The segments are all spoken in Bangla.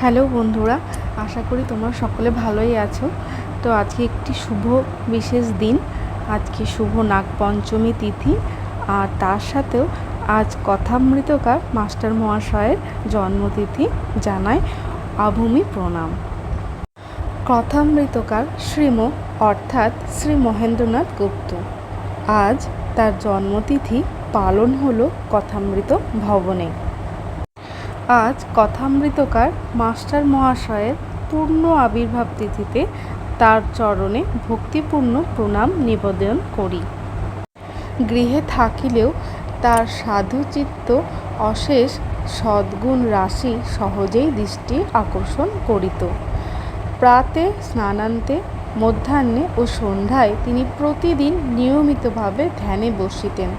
হ্যালো বন্ধুরা, আশা করি তোমরা সকলে ভালোই আছো। তো আজকে একটি শুভ বিশেষ দিন, আজকে শুভ নাগপঞ্চমী তিথি, আর তার সাথেও আজ কথামৃতকার মাস্টার মহাশয়ের জন্মতিথি জানায় আভূমি প্রণাম। কথামৃতকার শ্রীম, অর্থাৎ শ্রী মহেন্দ্রনাথ গুপ্ত। আজ তার জন্মতিথি পালন হলো কথামৃত ভবনে। আজ কথামৃতকার মাস্টার মহাশয়ের পূর্ণ আবির্ভাব তিথিতে তার চরণে ভক্তিপূর্ণ প্রণাম নিবেদন করি। গৃহে থাকিলেও তার সাধুচিত্ত অশেষ সদ্গুণ রাশি সহজেই দৃষ্টি আকর্ষণ করিত। প্রাতে, স্নানান্তে, মধ্যাহ্নে ও সন্ধ্যায় তিনি প্রতিদিন নিয়মিতভাবে ধ্যানে বসিতেন।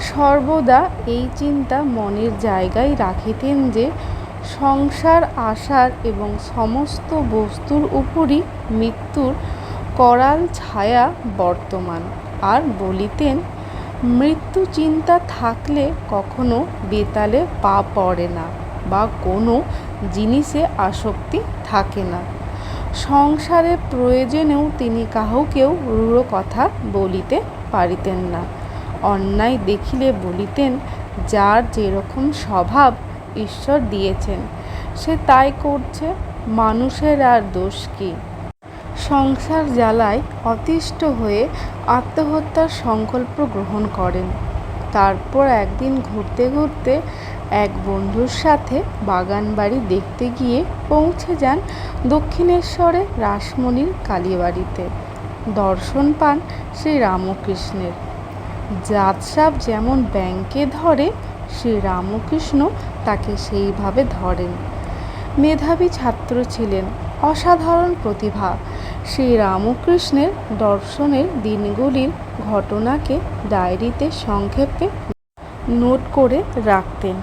সর্বদা এই চিন্তা মনের জায়গায় রাখিতেন যে, সংসার আসার এবং সমস্ত বস্তুর উপরই মৃত্যুর করাল ছায়া বর্তমান। আর বলিতেন, মৃত্যু চিন্তা থাকলে কখনো বেতালে পা পড়ে না বা কোনো জিনিসে আসক্তি থাকে না। সংসারের প্রয়োজনেও তিনি কাহকেও রূঢ় কথা বলিতে পারিতেন না। অন্যায় দেখিলে বলিতেন, যার যেরকম স্বভাব ঈশ্বর দিয়েছেন, সে তাই করছে, মানুষের আর দোষ কী? সংসার জ্বালায় অতিষ্ঠ হয়ে আত্মহত্যার সংকল্প গ্রহণ করেন। তারপর একদিন ঘুরতে ঘুরতে এক বন্ধুর সাথে বাগান বাড়ি দেখতে গিয়ে পৌঁছে যান দক্ষিণেশ্বরে রাসমণির কালীবাড়িতে। দর্শন পান শ্রী রামকৃষ্ণের। জাতসাপ যেমন ব্যাংকে ধরে, শ্রী রামকৃষ্ণ তাকে সেইভাবে ধরেন। মেধাবী ছাত্র ছিলেন অসাধারণ প্রতিভা। শ্রী রামকৃষ্ণের দর্শনের দিনগুলির ঘটনাকে ডায়েরিতে সংক্ষেপে নোট করে রাখতেন।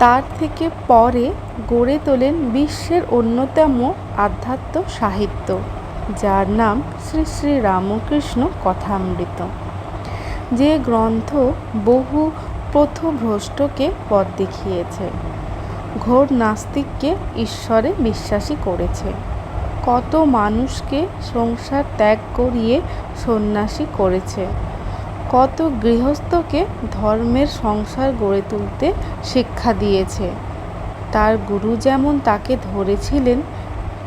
তার থেকে পরে গড়ে তোলেন বিশ্বের অন্যতম আধ্যাত্ম সাহিত্য, যার নাম শ্রী শ্রী রামকৃষ্ণ কথামৃত। যে গ্রন্থ বহু পথভ্রষ্টকে পথ দেখিয়েছে, ঘোর নাস্তিককে ঈশ্বরে বিশ্বাসী করেছে। কত মানুষকে সংসার ত্যাগ করিয়ে সন্ন্যাসী করেছে। কত গৃহস্থকে ধর্মের সংসার গড়ে তুলতে শিক্ষা দিয়েছে। তার গুরু যেমন তাকে ধরেছিলেন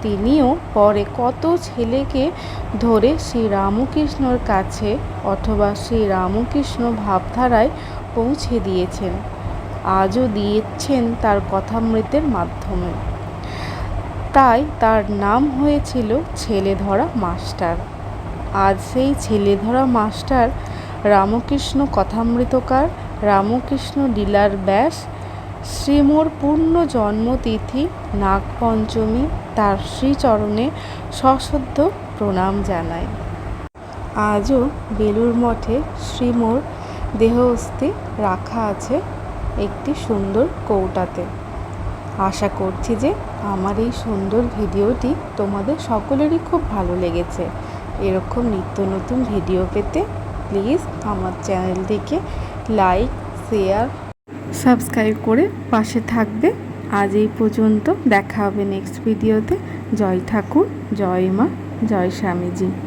তিনিও পরে কত ছেলেকে ধরে শ্রী রামকৃষ্ণর কাছে অথবা শ্রী রামকৃষ্ণ ভাবধারায় পৌঁছে দিয়েছেন। আজও দিয়েছেন তার কথামৃতের মাধ্যমে। তাই তার নাম হয়েছিল ছেলে ধরা মাস্টার। আজ সেই ছেলে ধরা মাস্টার রামকৃষ্ণ কথামৃতকার, রামকৃষ্ণ লীলার ব্যাস, শ্রীমোর পূর্ণ জন্মতিথি, নাগপঞ্চমী তার শ্রীচরণে সশ্রদ্ধ প্রণাম জানায়। আজও বেলুর মঠে শ্রীমোর দেহস্থি রাখা আছে একটি সুন্দর কৌটাতে। আশা করছি যে আমার এই সুন্দর ভিডিওটি তোমাদের সকলেরই খুব ভালো লেগেছে। এরকম নিত্য নতুন ভিডিও পেতে প্লিজ আমার চ্যানেলটিকে লাইক, শেয়ার, সাবস্ক্রাইব করে পাশে থাকবে। আজ এই পর্যন্ত দেখা হবে নেক্সট ভিডিওতে জয় ঠাকুর জয় মা জয় স্বামীজি।